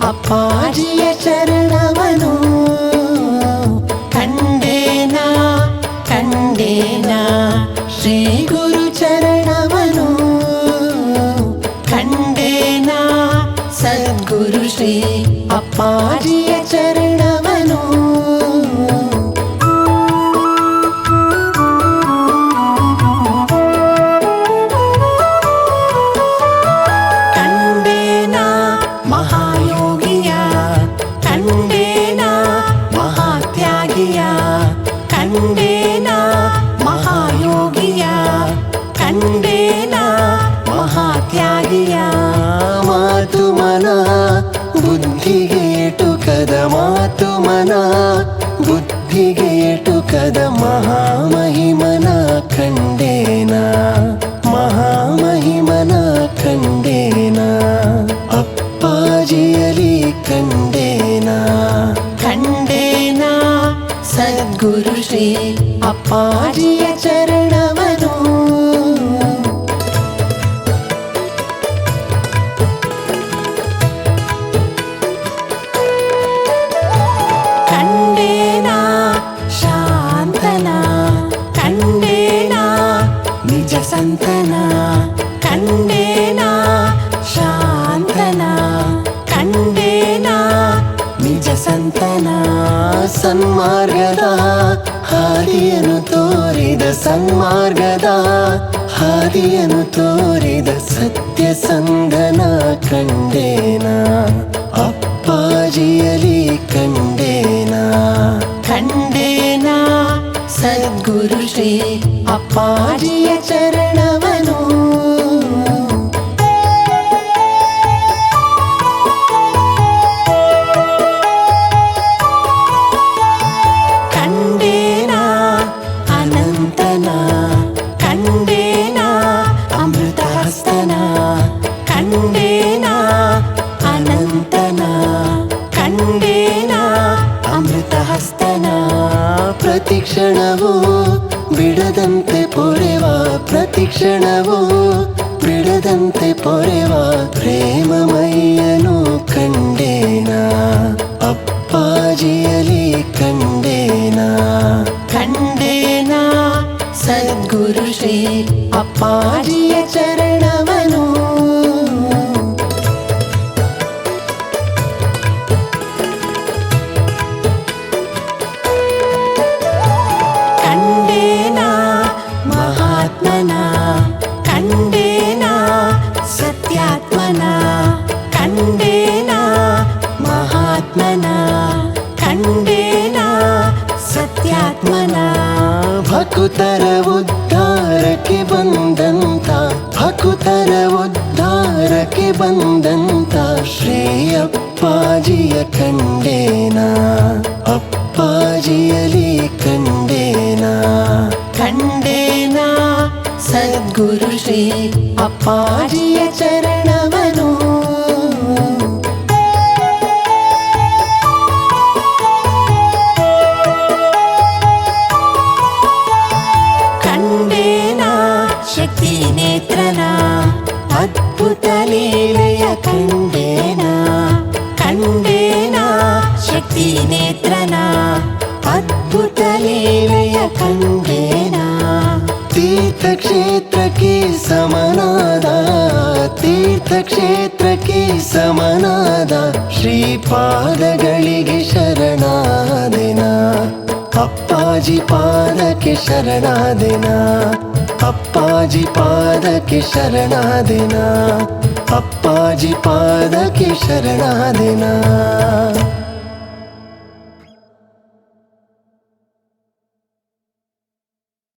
ಅಪ್ಪಾಜಿಯ ಚರಣವನು ಕಂಡೇನ ಕಂಡೇನ ಶ್ರೀ ಗುರು ಚರಣವನು ಕಂಡೇನ ಸದ್ಗುರು ಶ್ರೀ ಅಪ್ಪಾಜಿಯ ఖండేనా మహాయోగియా? ఖండేనా మహాత్యాగియా? మాతు మన బుద్ధిగేటు కద మాతు మన బుద్ధిగేటు కద మహామహిమన ఖండేనా ಸದ್ಗುರು ಶ್ರೀ ಅಪ್ಪಾಜಿಯ ಚರಣವನು ಕಂಡೇನ ಶಾಂತನ ಕಂಡೇನ ನಿಜ ಸಂತನ ಕಂಡೇನ ಶಾಂತನ ಕಂಡೇನ ನಿಜ ಸಂತನ ಸನ್ಮಾರ್ಗದ ಹಾದಿಯನ್ನು ತೋರಿದ ಸನ್ಮಾರ್ಗದ, ಹಾದಿಯನ್ನು ತೋರಿದ ಸತ್ಯ ಸಂಗನ ಕಂಡೇನ ಅಪ್ಪಾಜಿಯಲಿ ಕಂಡೇನ ಕಂಡೇನ. ಸದ್ಗುರು ಶ್ರೀ ಅಪ್ಪಾಜಿಯ ಚರಣವನು ಪ್ರತಿಕ್ಷಣವು ಬಿಡದಂತೆ ಪೊರೆವ ಪ್ರತಿಕ್ಷಣವು ಬಿಡದಂತೆ ಪೊರೆವ ಪ್ರೇಮಮಯ್ಯನು ಕಂಡೇನ? ಮಹಾತ್ಮನ ಖಂಡೇನ, ಸತ್ಯಾತ್ಮನ. ಭಕುತರ ಉದ್ಧಾರಕ್ಕೆ ಬಂದಂತ, ಭಕುತರ ಉದ್ಧಾರಕ್ಕೆ ಬಂದಂತ ಶ್ರೀ ಅಪ್ಪಾಜಿಯ ಕಂಡೇನ ಅಪ್ಪಾಜಿಯಲಿ ಕಂಡೇನ ಕಂಡೇನ ಸದ್ಗುರು ಶ್ರೀ ಅಪ್ಪಾಜಿಯ ಚರಣವನು ನೇತ್ರನ ಅದ್ಭುತ ಲೀಲೆಯ ಕಂಡೇನ ತೀರ್ಥಕ್ಷೇತ್ರಕ್ಕೆ ಸಮನಾದ ತೀರ್ಥಕ್ಷೇತ್ರಕ್ಕೆ ಸಮನಾದ ಶ್ರೀಪಾದಗಳಿಗೆ ಶರಣಾದೆನ ಅಪ್ಪಾಜಿ ಪಾದಕ್ಕೆ ಶರಣಾದೆನ ಅಪ್ಪಾಜಿ ಪಾದಕ್ಕೆ ಶರಣಾದೆನ ಅಪ್ಪಾಜಿ ಪಾದಕ್ಕೆ ಶರಣಾದೆನ